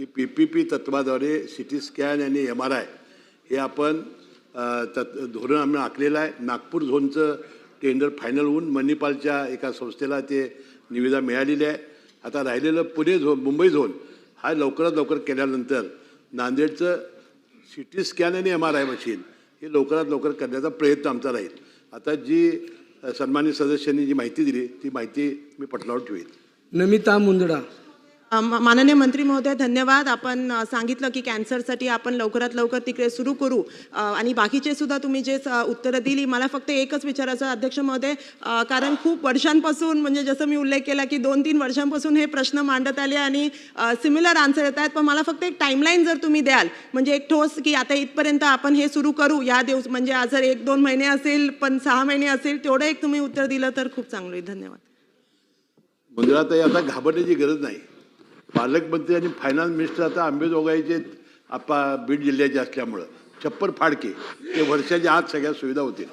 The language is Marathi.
की पी पी पी तत्वाद्वारे सी टी स्कॅन आणि एम आर आय हे आपण तत् धोरण आम्ही आखलेलं आहे. नागपूर झोनचं टेंडर फायनल होऊन मणिपालच्या एका संस्थेला ते निविदा मिळालेली आहे. आता राहिलेलं पुणे झोन मुंबई झोन हा लवकरात लवकर केल्यानंतर नांदेडचं सी टी स्कॅन आणि एम आर आय मशीन हे लवकरात लवकर करण्याचा प्रयत्न आमचा राहील. आता जी अ, सन्मान्य सदस्यांनी जी माहिती दिली ती माहिती मी पटलावर ठेवेन. नमिता मुंदडा. माननीय मंत्री महोदय धन्यवाद. आपण सांगितलं की कॅन्सरसाठी आपण लवकरात लवकर तिकडे सुरू करू. आणि बाकीचे सुद्धा तुम्ही जे उत्तरं दिली मला फक्त एकच विचारायचं अध्यक्ष महोदय. कारण खूप वर्षांपासून म्हणजे जसं मी उल्लेख केला की दोन तीन वर्षांपासून हे प्रश्न मांडत आले आणि सिमिलर आन्सर येत आहेत. पण मला फक्त एक टाईमलाईन जर तुम्ही द्याल म्हणजे एक ठोस की आता इथपर्यंत आपण हे सुरू करू या दिवस म्हणजे आज जर एक दोन महिने असेल पण सहा महिने असेल तेवढं एक तुम्ही उत्तर दिलं तर खूप चांगलं आहे धन्यवाद. मंदिरातही आता घाबरण्याची गरज नाही. पालकमंत्री आणि फायनान्स मिनिस्टर आता आंबेजोगाईचे आपा बीड जिल्ह्याचे असल्यामुळं छप्पर फाडके ते वर्षाच्या आत सगळ्या सुविधा होतील.